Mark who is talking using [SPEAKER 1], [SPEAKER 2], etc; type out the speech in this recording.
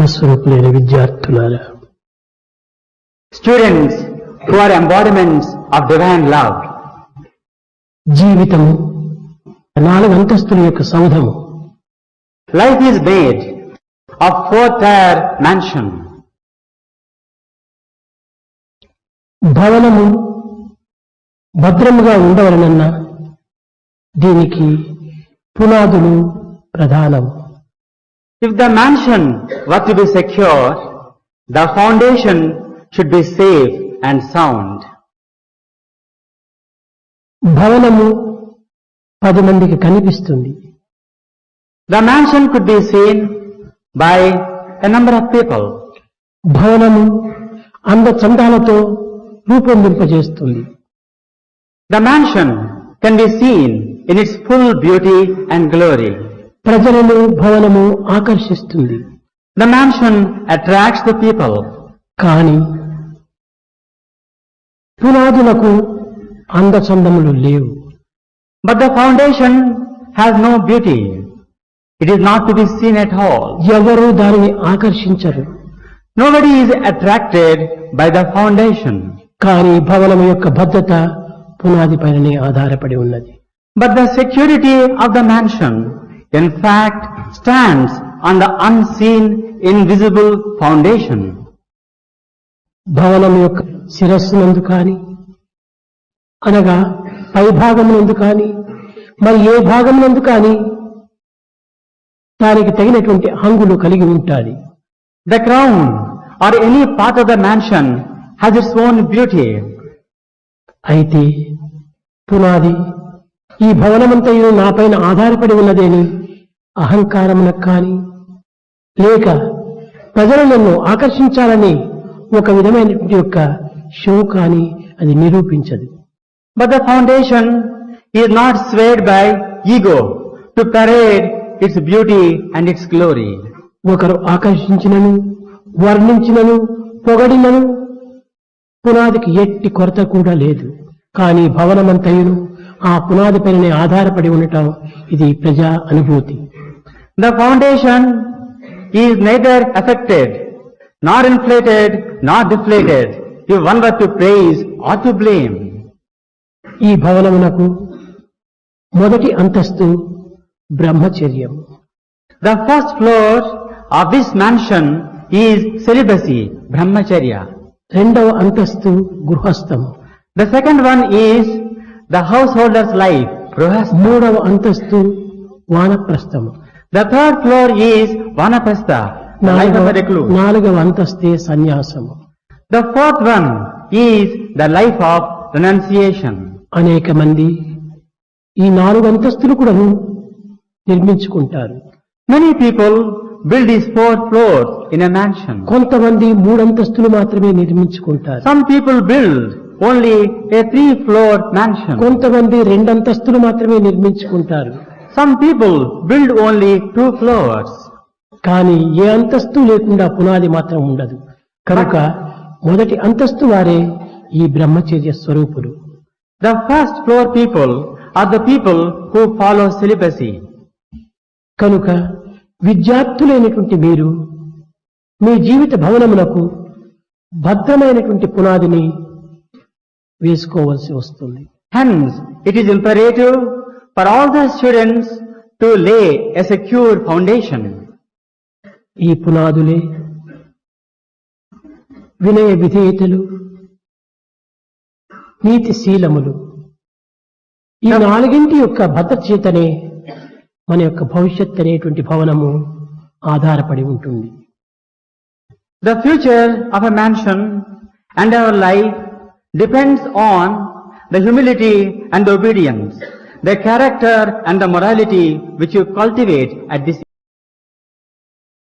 [SPEAKER 1] జ్ఞానస్వరూపులైన విద్యార్థుల
[SPEAKER 2] students who are embodiments of divine love
[SPEAKER 1] జీవితం నాలుగు అంతస్తుల యొక్క సౌధం
[SPEAKER 2] life is bed of fourth air mansion
[SPEAKER 1] భవనము భద్రముగా ఉండవలనన్న దీనికి పునాదులు ప్రధానము.
[SPEAKER 2] If the mansion were to be secure, the foundation should be safe and sound.
[SPEAKER 1] భవనము పది మందికి కనిపిస్తుంది
[SPEAKER 2] The mansion could be seen by a number of people.
[SPEAKER 1] భవనము అందచందాలతో రూపొందింపజేస్తుంది
[SPEAKER 2] The mansion can be seen in its full beauty and glory.
[SPEAKER 1] ప్రజలను భవనము ఆకర్షిస్తుంది.
[SPEAKER 2] The mansion attracts the people
[SPEAKER 1] కానీ పునాదులకు అందచందములు లేవు.
[SPEAKER 2] But the foundation has no beauty it is not to be seen at all
[SPEAKER 1] ఎవరు దానిని ఆకర్షించరు.
[SPEAKER 2] Nobody is attracted by the foundation
[SPEAKER 1] కానీ భవనం యొక్క భద్రత పునాది పైననే ఆధారపడి ఉన్నది.
[SPEAKER 2] But the security of the mansion in fact, stands on the unseen, invisible foundation.
[SPEAKER 1] భవనం యొక్క శిరస్సునందు కాని అనగా పై భాగమునందు కాని మరి ఏ భాగమునందు కాని దానికి తగినటువంటి హంగులు కలిగి ఉంటాది
[SPEAKER 2] The crown or any part of the mansion has its own beauty,
[SPEAKER 1] అయితే పునాది ఈ భవనమంతయు నా పైన ఆధారపడి ఉన్నదేని అహంకారమునకు కాని లేక ప్రజలు నన్ను ఆకర్షించాలని ఒక విధమైనటువంటి యొక్క షో కాని అది నిరూపించదు.
[SPEAKER 2] But the foundation is not swayed by ego to parade its beauty and its glory.
[SPEAKER 1] ఒకరు ఆకర్షించినను వర్ణించినను పొగడినను పునాదికి ఎట్టి కొరత కూడా లేదు. కానీ భవనమంతయును ఆ పునాది పైననే ఆధారపడి ఉండటం ఇది ప్రజా అనుభూతి.
[SPEAKER 2] The foundation is neither affected, nor inflated, nor deflated, if one were to praise or to blame.
[SPEAKER 1] ఈ భవనమునకు మొదటి అంతస్తు బ్రహ్మచర్యం
[SPEAKER 2] The first floor of this mansion is celibacy, brahmacharya.
[SPEAKER 1] రెండవ అంతస్తు గృహస్థము
[SPEAKER 2] The second one is the householder's life, grihastha.
[SPEAKER 1] మూడవ అంతస్తు వానప్రస్థము
[SPEAKER 2] the third floor is vanaprastha
[SPEAKER 1] నాలుగవ అంతస్తే సన్యాసము.
[SPEAKER 2] The fourth one is the life of renunciation
[SPEAKER 1] అనేక మంది ఈ నాలుగు అంతస్తులు కూడా నిర్మించుకుంటారు.
[SPEAKER 2] Many people build is four floor in mansion
[SPEAKER 1] కొంతమంది మూడు అంతస్తులు మాత్రమే నిర్మించుకుంటారు.
[SPEAKER 2] Some people build only a three floor mansion
[SPEAKER 1] కొంతమంది రెండు అంతస్తులు మాత్రమే నిర్మించుకుంటారు.
[SPEAKER 2] Some people build only two floors
[SPEAKER 1] కానీ ఏ అంతస్తు లేకుండా పునాది మాత్రం ఉండదు. కనుక మొదటి అంతస్తు వారే ఈ బ్రహ్మచర్య స్వరూపులు.
[SPEAKER 2] The first floor people are the people who follow celibacy
[SPEAKER 1] కనుక విద్యార్థులైనటువంటి మీరు మీ జీవిత భవనమునకు భద్రమైనటువంటి పునాదిని వేసుకోవాల్సి వస్తుంది.
[SPEAKER 2] Hence it is imperative for all the students to lay a secure foundation.
[SPEAKER 1] ఈ పునాదులే వినయ విధేయతలు నీతి శీలములు ఈ నాలుగింటి యొక్క భద్రత చేతనే మన యొక్క భవిష్యత్ అనేటువంటి భవనము ఆధారపడి ఉంటుంది
[SPEAKER 2] The future of a mansion and our life depends on the humility and the obedience, the character and the morality which you cultivate at this